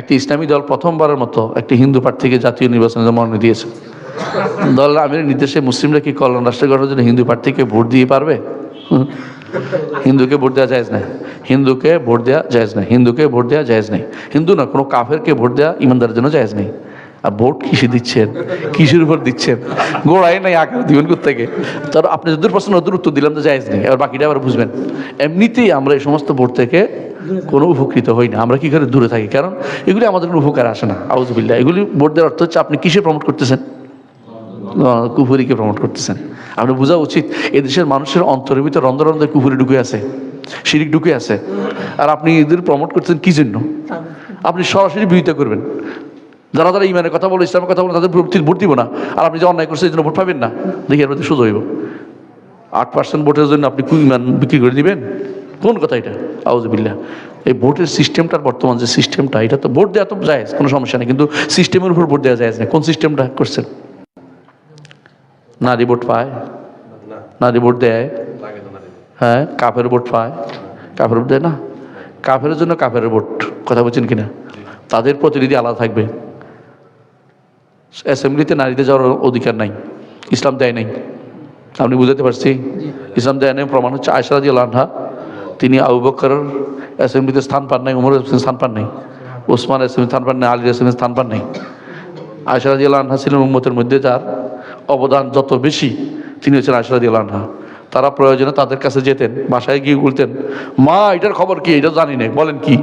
একটি ইসলামী দল প্রথমবারের মতো একটি হিন্দু প্রার্থীকে জাতীয় নির্বাচনে মনোনয়ন দিয়েছে। দল আমির নির্দেশে মুসলিমরা কি কল্যাণ রাষ্ট্র গঠনের জন্য হিন্দু প্রার্থীকে ভোট দিয়ে পারবে? হিন্দুকে ভোট দেওয়া যায় না হিন্দুকে ভোট দেওয়া যায় না হিন্দুকে ভোট দেওয়া যায় নেই। হিন্দু না, কোনো কাফেরকে ভোট দেওয়া ইমানদারের জন্য যায় নেই। আর ভোট কিসে দিচ্ছেন? কিসের উপর দিচ্ছেন? গোড়ায় নাই আকার দিবেন থেকে তার আপনি যদি প্রশ্ন ওদের উত্তর দিলাম তো জায়েজ নেই। এবার বাকিটা আবার বুঝবেন। এমনিতেই আমরা এই সমস্ত ভোট থেকে কোনো উপকৃত হই না। আমরা কি করে দূরে থাকি? কারণ এগুলি আমাদের কোনো উপকার আসে না। আউজবিল্লা এগুলি দেওয়ার অর্থ হচ্ছে আপনি কিসে প্রমোট করতেছেন? কুফুরিকে প্রমোট করতেছেন। আপনি বোঝা উচিত, এদেশের মানুষের অন্তরের ভিতরে রন্ধ রন্ধে কুফুরি ঢুকে আছে, শিরিক ঢুকে আছে। আর আপনি এদের প্রমোট করতেছেন কি জন্য? আপনি সরাসরি বিরোধিতা করবেন। যারা যারা ইমানের কথা বলে, ইসলামের কথা বলে, তাদের ভোট- দিব না। আর আপনি যে অন্যায় করছেন এই জন্য ভোট পাবেন না। দেখি এর মধ্যে সোজা হইব। আট পার্সেন্ট ভোটের জন্য আপনি কি ইমান বিক্রি করে দিবেন? কোন কথা এটা? আউজবিল্লা এই ভোটের সিস্টেমটার বর্তমান যে সিস্টেমটা এটা তো ভোট দেওয়া তো যায় কোনো সমস্যা নেই কিন্তু সিস্টেমের উপর ভোট দেওয়া যায় না কোন সিস্টেমটা করছেন? নারী ভোট পায় নারী ভোট দেয়। হ্যাঁ কাফের ভোট পায়। কাফের ভোট দেয় না? কাফের জন্য কাফের ভোট কথা বলছেন কিনা? তাদের প্রতিনিধি আলাদা থাকবে। অ্যাসেম্বলিতে নারীদের যাওয়ার অধিকার নাই ইসলাম দেয় নাই। আপনি বুঝাতে পারছি? ইসলাম দেয় নাই প্রমাণ হচ্ছে আয়সারাদি আল্লাহা তিনি আবু বকর অ্যাসেম্বলিতে স্থান পান নাই, উমর স্থান পান নাই, ওসমান অ্যাসেম্বলি স্থান পান নাই, আলী অ্যাসেম্বলি স্থান পান নাই। আয়সারাদি আল্লাহা ছিলেন উম্মতের মধ্যে যার অবদান যত বেশি, তিনি হচ্ছেন আয়সারাদি আল্লাহা তারা প্রয়োজনে তাদের কাছে যেতেন, বাসায় গিয়ে বলতেন, মা, এটার খবর কি? এটা জানি না বলেন কি?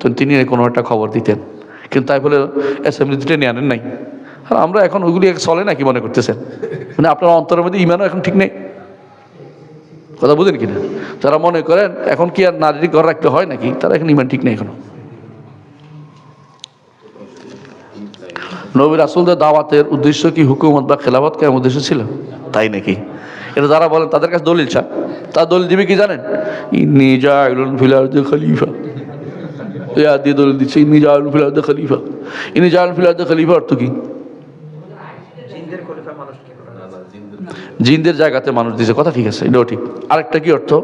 তো তিনি কোনো একটা খবর দিতেন। কিন্তু তাই বলে অ্যাসেম্বলিতে টেনে আনেন নাই। আর আমরা এখন ওইগুলি চলে নাকি মনে করতেছেন? মানে আপনার অন্তরের মধ্যে ইমানও এখন ঠিক নেই। কথা বুঝেন কিনা? যারা মনে করেন, এখন কি আর নারীর ঘর রাখতে হয় নাকি? তারা এখন ইমান ঠিক নেই এখনও। নবীর রাসুলদের দাওয়াতের উদ্দেশ্য কি হুকুমত বা খেলাফত কেমন উদ্দেশ্য ছিল? তাই নাকি? এটা যারা বলেন, তাদের কাছে দলিল চা তার দলিল দিবে কি জানেন? এই আদি দলিল দিচ্ছে, ইন্নি জাইলুন ফিল আরদি খলিফা। ইন্নি জাইলুন ফিল আরদি খলিফা অর্থ কি? জিনদের জায়গাতে মানুষ দিয়েছে কথা ঠিক আছে এটাও ঠিক। আরেকটা কি অর্থ?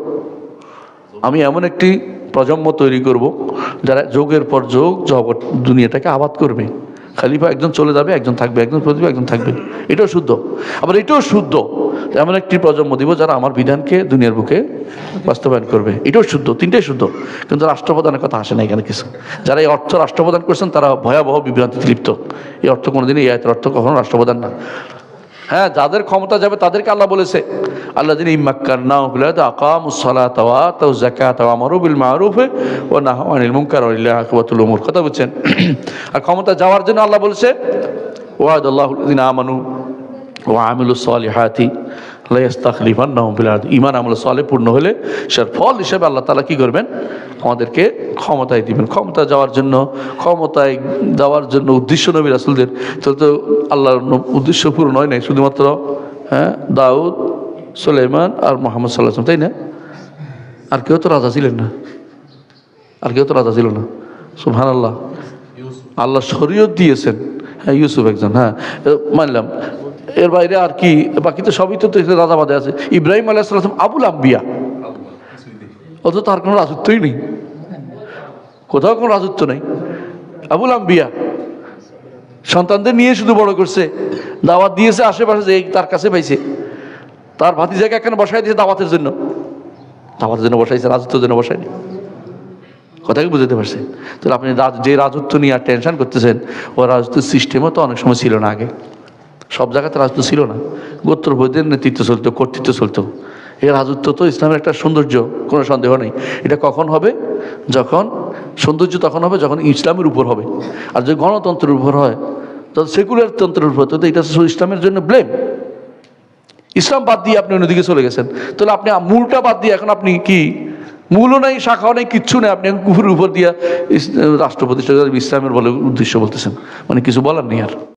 আমি এমন একটি প্রজন্ম তৈরি করব যারা যোগের পর যোগ জগৎ দুনিয়াটাকে আবাদ করবে। খালিফা একজন চলে যাবে একজন থাকবে একজন প্রতিভা একজন থাকবে। এটাও শুদ্ধ। আবার এটাও শুদ্ধ। এমন একটি প্রজন্ম দিব যারা আমার বিধানকে দুনিয়ার বুকে বাস্তবায়ন করবে। এটাও শুদ্ধ, তিনটাই শুদ্ধ। কিন্তু রাষ্ট্রপ্রধানের কথা আসে না এখানে কিছু। যারা এই অর্থ রাষ্ট্রপ্রদান করছেন, তারা ভয়াবহ বিভ্রান্তিতে লিপ্ত। এই অর্থ কোনোদিনই, এই আয়তের অর্থ কখনো রাষ্ট্রপ্রধান না। হ্যাঁ যাদের ক্ষমতা যাবে, তাদেরকে আল্লাহ বলেছে আল্লাহ দিন ইমাক্কার না আকাম উসলা তাওয়া তাও জাকা তাও তাওয়া মারুবিল মারুফে ও না আনিল মুনকার আকবাতুল উমুর। কথা বলছেন আর ক্ষমতা যাওয়ার জন্য আল্লাহ বলেছে ওয়াদ আল্লাহ আমানু ও আমিলু সালিহাতি লাইস্তাখলিফান নহমিল ইমান আমল সালে পূর্ণ হলে সের ফল হিসেবে আল্লাহ তালা কি করবেন? আমাদেরকে ক্ষমতায় দিবেন। ক্ষমতা যাওয়ার জন্য ক্ষমতায় যাওয়ার জন্য উদ্দেশ্য নবী রাসুলদের। তো তো আল্লাহর উদ্দেশ্য পূরণ হয় নাই শুধুমাত্র হ্যাঁ দাউদ সুলেমান আর মোহাম্মদ সাল্লাহ তাই না? আর কেউ তো রাজা ছিলেন না। আর কেউ তো রাজা ছিল না। সুবহান আল্লাহ আল্লাহ শরীয়ত দিয়েছেন। হ্যাঁ ইউসুফ একজন হ্যাঁ। মানলাম। এর বাইরে আর কি, বাকি তো সবই তো রাজা বাদে আছে। ইব্রাহিম আলাহ আলাইসালাম আবুল আম্বিয়া। অত তার কোনো রাজত্বই নেই। কোথাও কোনো রাজত্ব নেই। আবুল আম্বিয়া। সন্তানদের নিয়ে শুধু বড় করছে। দাওয়াত দিয়েছে আশেপাশে যে তার কাছে পাইছে। তার ভাতিজাকে এখানে বসাই দিয়েছে দাওয়াতের জন্য। দাওয়াতের জন্য বসাইছে, রাজত্বের জন্য বসায়নি। কথা কি বুঝতে পারছেন? তাহলে আপনি যে রাজত্ব নিয়ে আর টেনশন করতেছেন ও রাজত্বের সিস্টেমও তো অনেক সময় ছিল না আগে। সব জায়গাতে রাজত্ব ছিল না। গোত্র বৈদের নেতৃত্ব চলতো, কর্তৃত্ব চলতো। এই রাজত্ব তো ইসলামের একটা সৌন্দর্য, কোনো সন্দেহ নেই। এটা কখন হবে? যখন সৌন্দর্য তখন হবে, যখন ইসলামের উপর হবে। আর যদি গণতন্ত্রের উপর হয় তখন সেকুলার তন্ত্রের উপর তো এটা ইসলামের জন্য ব্লেম ইসলাম বাদ দিয়ে আপনি অন্যদিকে চলে গেছেন। তাহলে আপনি মূলটা বাদ দিয়ে এখন আপনি কি? মূলও নেই, শাখাও নেই, কিচ্ছু নেই। আপনি কুকুরের উপর দিয়ে ইস- রাষ্ট্র প্রতিষ্ঠা ইসলামের বলে উদ্দেশ্য বলতেছেন। মানে কিছু বলার নেই আর।